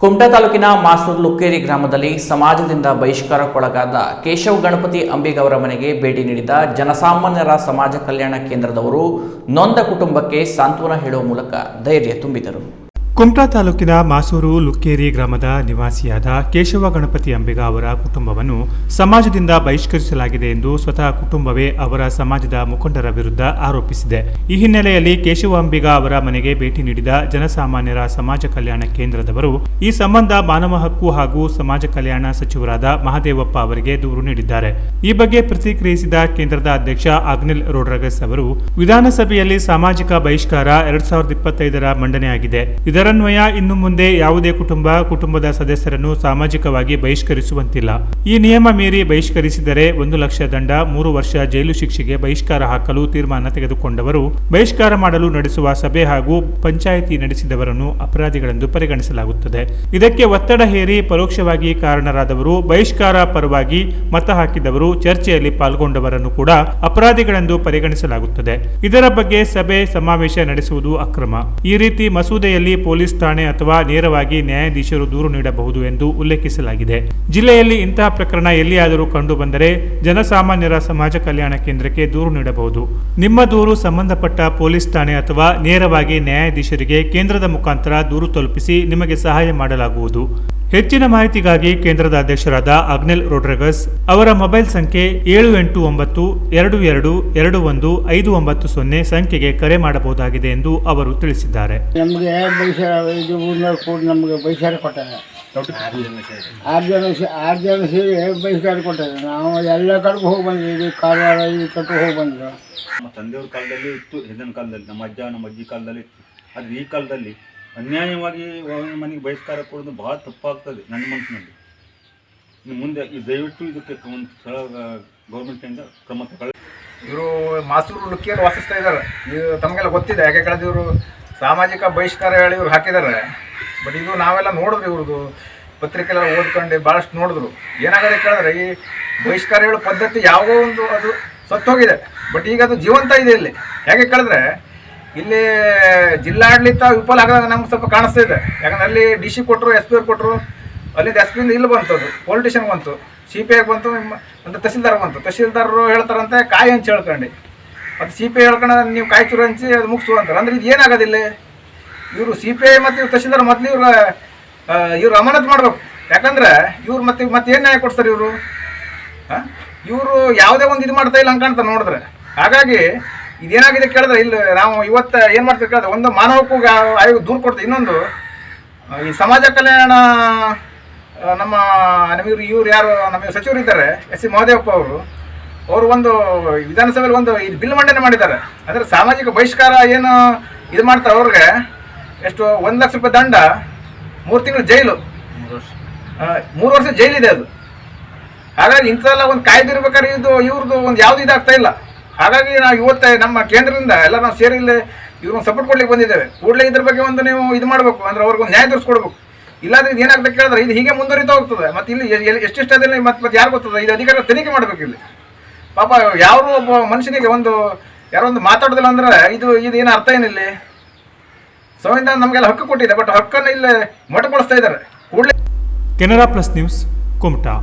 ಕುಮಟಾ ತಾಲೂಕಿನ ಮಾಸೂರು ಲುಕ್ಕೇರಿ ಗ್ರಾಮದಲ್ಲಿ ಸಮಾಜದಿಂದ ಬಹಿಷ್ಕಾರಕ್ಕೊಳಗಾದ ಕೇಶವ ಗಣಪತಿ ಅಂಬಿಗವರ ಮನೆಗೆ ಭೇಟಿ ನೀಡಿದ ಜನಸಾಮಾನ್ಯರ ಸಮಾಜ ಕಲ್ಯಾಣ ಕೇಂದ್ರದವರು ನೊಂದ ಕುಟುಂಬಕ್ಕೆ ಸಾಂತ್ವನ ಹೇಳುವ ಮೂಲಕ ಧೈರ್ಯ ತುಂಬಿದರು. ಕುಮಟಾ ತಾಲೂಕಿನ ಮಾಸೂರು ಲುಕ್ಕೇರಿ ಗ್ರಾಮದ ನಿವಾಸಿಯಾದ ಕೇಶವ ಗಣಪತಿ ಅಂಬಿಗ ಅವರ ಕುಟುಂಬವನ್ನು ಸಮಾಜದಿಂದ ಬಹಿಷ್ಕರಿಸಲಾಗಿದೆ ಎಂದು ಸ್ವತಃ ಕುಟುಂಬವೇ ಅವರ ಸಮಾಜದ ಮುಖಂಡರ ವಿರುದ್ಧ ಆರೋಪಿಸಿದೆ. ಈ ಹಿನ್ನೆಲೆಯಲ್ಲಿ ಕೇಶವ ಅಂಬಿಗ ಅವರ ಮನೆಗೆ ಭೇಟಿ ನೀಡಿದ ಜನಸಾಮಾನ್ಯರ ಸಮಾಜ ಕಲ್ಯಾಣ ಕೇಂದ್ರದವರು ಈ ಸಂಬಂಧ ಮಾನವ ಹಕ್ಕು ಹಾಗೂ ಸಮಾಜ ಕಲ್ಯಾಣ ಸಚಿವರಾದ ಮಹದೇವಪ್ಪ ಅವರಿಗೆ ದೂರು ನೀಡಿದ್ದಾರೆ. ಈ ಬಗ್ಗೆ ಪ್ರತಿಕ್ರಿಯಿಸಿದ ಕೇಂದ್ರದ ಅಧ್ಯಕ್ಷ ಅಗ್ನಿಲ್ ರೋಡ್ರಗಸ್ ಅವರು, ವಿಧಾನಸಭೆಯಲ್ಲಿ ಸಾಮಾಜಿಕ ಬಹಿಷ್ಕಾರ ಎರಡ್ ಸಾವಿರದ ಇಪ್ಪತ್ತೈದರ ಮಂಡನೆಯಾಗಿದೆ ಇದರನ್ವಯ ಇನ್ನು ಮುಂದೆ ಯಾವುದೇ ಕುಟುಂಬ, ಕುಟುಂಬದ ಸದಸ್ಯರನ್ನು ಸಾಮಾಜಿಕವಾಗಿ ಬಹಿಷ್ಕರಿಸುವಂತಿಲ್ಲ. ಈ ನಿಯಮ ಮೀರಿ ಬಹಿಷ್ಕರಿಸಿದರೆ ಒಂದು ಲಕ್ಷ ದಂಡ, ಮೂರು ವರ್ಷ ಜೈಲು ಶಿಕ್ಷೆಗೆ ಬಹಿಷ್ಕಾರ ಹಾಕಲು ತೀರ್ಮಾನ ತೆಗೆದುಕೊಂಡವರು, ಬಹಿಷ್ಕಾರ ಮಾಡಲು ನಡೆಸುವ ಸಭೆ ಹಾಗೂ ಪಂಚಾಯಿತಿ ನಡೆಸಿದವರನ್ನು ಅಪರಾಧಿಗಳೆಂದು ಪರಿಗಣಿಸಲಾಗುತ್ತದೆ. ಇದಕ್ಕೆ ಒತ್ತಡ ಹೇರಿ ಪರೋಕ್ಷವಾಗಿ ಕಾರಣರಾದವರು, ಬಹಿಷ್ಕಾರ ಪರವಾಗಿ ಮತ ಹಾಕಿದವರು, ಚರ್ಚೆಯಲ್ಲಿ ಪಾಲ್ಗೊಂಡವರನ್ನು ಕೂಡ ಅಪರಾಧಿಗಳೆಂದು ಪರಿಗಣಿಸಲಾಗುತ್ತದೆ. ಇದರ ಬಗ್ಗೆ ಸಭೆ, ಸಮಾವೇಶ ನಡೆಸುವುದು ಅಕ್ರಮ. ಈ ರೀತಿ ಮಸೂದೆಯಲ್ಲಿ ಠಾಣೆ ಅಥವಾ ನೇರವಾಗಿ ನ್ಯಾಯಾಧೀಶರು ದೂರು ನೀಡಬಹುದು ಎಂದು ಉಲ್ಲೇಖಿಸಲಾಗಿದೆ. ಜಿಲ್ಲೆಯಲ್ಲಿ ಇಂತಹ ಪ್ರಕರಣ ಎಲ್ಲಿಯಾದರೂ ಕಂಡುಬಂದರೆ ಜನಸಾಮಾನ್ಯರ ಸಮಾಜ ಕಲ್ಯಾಣ ಕೇಂದ್ರಕ್ಕೆ ದೂರು ನೀಡಬಹುದು. ನಿಮ್ಮ ದೂರು ಸಂಬಂಧಪಟ್ಟ ಪೊಲೀಸ್ ಠಾಣೆ ಅಥವಾ ನೇರವಾಗಿ ನ್ಯಾಯಾಧೀಶರಿಗೆ ಕೇಂದ್ರದ ಮುಖಾಂತರ ದೂರು ತಲುಪಿಸಿ ನಿಮಗೆ ಸಹಾಯ ಮಾಡಲಾಗುವುದು. ಹೆಚ್ಚಿನ ಮಾಹಿತಿಗಾಗಿ ಕೇಂದ್ರದ ಅಧ್ಯಕ್ಷರಾದ ಅಗ್ನೆಲ್ ರೋಡ್ರಗಸ್ ಅವರ ಮೊಬೈಲ್ ಸಂಖ್ಯೆ ಏಳು ಎಂಟು ಒಂಬತ್ತು ಎರಡು ಎರಡು ಎರಡು ಒಂದು ಐದು ಒಂಬತ್ತು ಸೊನ್ನೆ ಸಂಖ್ಯೆಗೆ ಕರೆ ಮಾಡಬಹುದಾಗಿದೆ ಎಂದು ಅವರು ತಿಳಿಸಿದ್ದಾರೆ. ನಮಗೆ ಬೈಸಾರ ಇದು ಊರಿನವ್ರು ಕೂಡ ನಮಗೆ ಬೈಸಾರ ಕೊಟ್ಟಾರೆ ಆರು ಜನ ಸೇ- ಆರು ಜನ ಸೇರಿ ಬಹಿಷ್ಕಾರ ಕೊಟ್ಟಾರೆ ನಾವು ಎಲ್ಲ ಕಡೆಗೂ ಹೋಗಿ ಬಂದ್ವಿ ಇದು ಕಾರವಾರ ಈ ಕಟ್ಟು ಹೋಗಿ ಬಂದ್ರು ನಮ್ಮ ತಂದೆಯವ್ರ ಕಾಲದಲ್ಲಿ ಇತ್ತು ಹಿಂದಿನ ಕಾಲದಲ್ಲಿ ನಮ್ಮ ಅಜ್ಜ ನಮ್ಮ ಅಜ್ಜಿ ಕಾಲದಲ್ಲಿ ಇತ್ತು. ಆದರೆ ಈ ಕಾಲದಲ್ಲಿ ಅನ್ಯಾಯವಾಗಿ ಮನೆಗೆ ಬಹಿಷ್ಕಾರ ಕೊಡೋದು ಭಾಳ ತಪ್ಪಾಗ್ತದೆ ನನ್ನ ಮನಸ್ಸಿನಲ್ಲಿ. ಇನ್ನು ಮುಂದೆ ಈ ದಯವಿಟ್ಟು ಇದಕ್ಕೆ ಒಂದು ಸ್ಥಳ ಗೌರ್ಮೆಂಟಿಂದ ಕ್ರಮ ತಗೊಳ್ಳಿ. ಇವರು ಮಾಸೂರು ಲುಕ್ಕಿಯಲ್ಲಿ ವಾಸಿಸ್ತಾ ಇದ್ದಾರೆ. ಇದು ತಮಗೆಲ್ಲ ಗೊತ್ತಿದೆ ಯಾಕೆ ಕಳೆದ ಇವರು ಸಾಮಾಜಿಕ ಬಹಿಷ್ಕಾರ ಹೇಳಿ ಇವ್ರು ಹಾಕಿದ್ದಾರೆ. ಬಟ್ ಇದು ನಾವೆಲ್ಲ ನೋಡಿದ್ವಿ ಇವ್ರದ್ದು. ಪತ್ರಿಕೆಲ್ಲ ಓದ್ಕೊಂಡು ಭಾಳಷ್ಟು ನೋಡಿದ್ರು. ಏನಾಗದೆ ಕೇಳಿದ್ರೆ ಈ ಬಹಿಷ್ಕಾರ ಹೇಳೋ ಪದ್ಧತಿ ಯಾವುದೋ ಒಂದು ಅದು ಸತ್ತೋಗಿದೆ. ಬಟ್ ಈಗ ಅದು ಜೀವಂತ ಇದೆ ಇಲ್ಲಿ. ಹೇಗೆ ಕೇಳಿದ್ರೆ ಇಲ್ಲಿ ಜಿಲ್ಲಾಡಳಿತ ವಿಫಲ ಆಗದಾಗ ನಮ್ಗೆ ಸ್ವಲ್ಪ ಕಾಣಿಸ್ತಾ ಇದೆ. ಯಾಕಂದ್ರೆ ಅಲ್ಲಿ ಡಿ ಸಿ ಕೊಟ್ಟರು ಎಸ್ ಪಿ ಅವ್ರು ಕೊಟ್ಟರು ಅಲ್ಲಿಂದ ಎಸ್ ಪಿಯಿಂದ ಇಲ್ಲಿ ಬಂತು ಅದು. ಪೊಲಿಟಿಷನ್ ಬಂತು. ಸಿ ಪಿ ಐಗೆ ಬಂತು ಒಂದು ತಹಸೀಲ್ದಾರ್ ಬಂತು. ತಹಸೀಲ್ದಾರರು ಹೇಳ್ತಾರಂತೆ, ಕಾಯಿ ಹಂಚಿ ಹೇಳ್ಕೊಂಡು. ಮತ್ತು ಸಿ ಪಿ ಐ ಹೇಳ್ಕೊಂಡು ನೀವು ಕಾಯಿ ಚೂರು ಹಂಚಿ ಅದು ಮುಗಿಸು ಅಂತಾರೆ. ಅಂದ್ರೆ ಇದು ಏನಾಗೋದಿಲ್ಲ ಇವರು ಸಿ ಪಿ ಐ ಮತ್ತು ಇವ್ರು ತಹಸೀಲ್ದಾರ್ ಮೊದಲು ಇವ್ರ ಇವ್ರು ಅಮಾನತ್ ಮಾಡ್ಬೇಕು. ಯಾಕಂದ್ರೆ ಇವ್ರು ಮತ್ತೆ ಮತ್ತೆ ಏನು ನ್ಯಾಯ ಕೊಡ್ತಾರೆ ಇವರು? ಇವರು ಯಾವುದೇ ಒಂದು ಇದು ಮಾಡ್ತಾ ಇಲ್ಲ ಅನ್ಕಾಣ್ತಾರೆ ನೋಡಿದ್ರೆ. ಹಾಗಾಗಿ ಇದೇನಾಗಿದೆ ಕೇಳಿದ್ರೆ ಇಲ್ಲಿ ನಾವು ಇವತ್ತು ಏನು ಮಾಡ್ತೀವಿ ಕೇಳಿದ್ರೆ ಒಂದು ಮಾನವಕ್ಕೂ ಆಯೋಗ ದೂರು ಕೊಡ್ತೀವಿ ಇನ್ನೊಂದು ಈ ಸಮಾಜ ಕಲ್ಯಾಣ ನಮ್ಮ ನಮಗೆ ಇವ್ರು ಯಾರು ನಮಗೆ ಸಚಿವರು ಇದ್ದಾರೆ ಎಸ್ ಸಿ ಮಹದೇವಪ್ಪ ಅವರು ಅವರು ಒಂದು ವಿಧಾನಸಭೆಯಲ್ಲಿ ಒಂದು ಇದು ಬಿಲ್ ಮಂಡನೆ ಮಾಡಿದ್ದಾರೆ. ಅಂದರೆ ಸಾಮಾಜಿಕ ಬಹಿಷ್ಕಾರ ಏನು ಇದು ಮಾಡ್ತಾರೆ ಅವ್ರಿಗೆ ಎಷ್ಟು ಒಂದು ಲಕ್ಷ ರೂಪಾಯಿ ದಂಡ ಮೂರು ತಿಂಗಳು ಜೈಲು. ಮೂರು ವರ್ಷ. ಜೈಲಿದೆ ಅದು. ಹಾಗಾಗಿ ಇಂಥದೆಲ್ಲ ಒಂದು ಕಾಯ್ದೆ ಇರ್ಬೇಕಾದ್ರೆ ಇದು ಇವ್ರದ್ದು ಒಂದು ಯಾವುದು ಇದಾಗ್ತಾ ಇಲ್ಲ. ಹಾಗಾಗಿ ನಾವು ಇವತ್ತೇ ನಮ್ಮ ಕೇಂದ್ರದಿಂದ ಎಲ್ಲ ನಾವು ಸೇರಿ ಇಲ್ಲಿ ಇವ್ರನ್ನ ಸಪೋರ್ಟ್ ಕೊಡ್ಲಿಕ್ಕೆ ಬಂದಿದ್ದೇವೆ. ಕೂಡಲೇ ಇದ್ರ ಬಗ್ಗೆ ಒಂದು ನೀವು ಇದು ಮಾಡಬೇಕು. ಅಂದ್ರೆ ಅವ್ರಿಗೊಂದು ನ್ಯಾಯ ತೋರಿಸ್ಕೊಡ್ಬೇಕು. ಇಲ್ಲಾಂದ್ರೆ ಇದು ಏನಾಗ್ತದೆ ಕೇಳಿದ್ರೆ ಇದು ಹೀಗೆ ಮುಂದುವರಿತಾ ಹೋಗ್ತದೆ. ಮತ್ತೆ ಇಲ್ಲಿ ಎಷ್ಟೆಷ್ಟು ಅದಿಲ್ಲ ಮತ್ತೆ ಮತ್ತೆ ಯಾರು ಗೊತ್ತದ? ಇದು ಅಧಿಕಾರ ತನಿಖೆ ಮಾಡಬೇಕು ಇಲ್ಲಿ. ಪಾಪ ಯಾರು ಒಬ್ಬ ಮನುಷ್ಯನಿಗೆ ಒಂದು ಯಾರೋ ಒಂದು ಮಾತಾಡೋದಿಲ್ಲ ಅಂದ್ರೆ ಇದು ಇದು ಏನು ಅರ್ಥ ಏನಿಲ್ಲ. ಸಂವಿಧಾನ ನಮಗೆಲ್ಲ ಹಕ್ಕು ಕೊಟ್ಟಿದೆ ಬಟ್ ಹಕ್ಕನ್ನು ಇಲ್ಲಿ ಮೊಟಕುಗೊಳಿಸ್ತಾ ಇದ್ದಾರೆ. ಕೂಡಲೇ ಕೆನರಾ ಪ್ಲಸ್ ನ್ಯೂಸ್, ಕುಮಟಾ.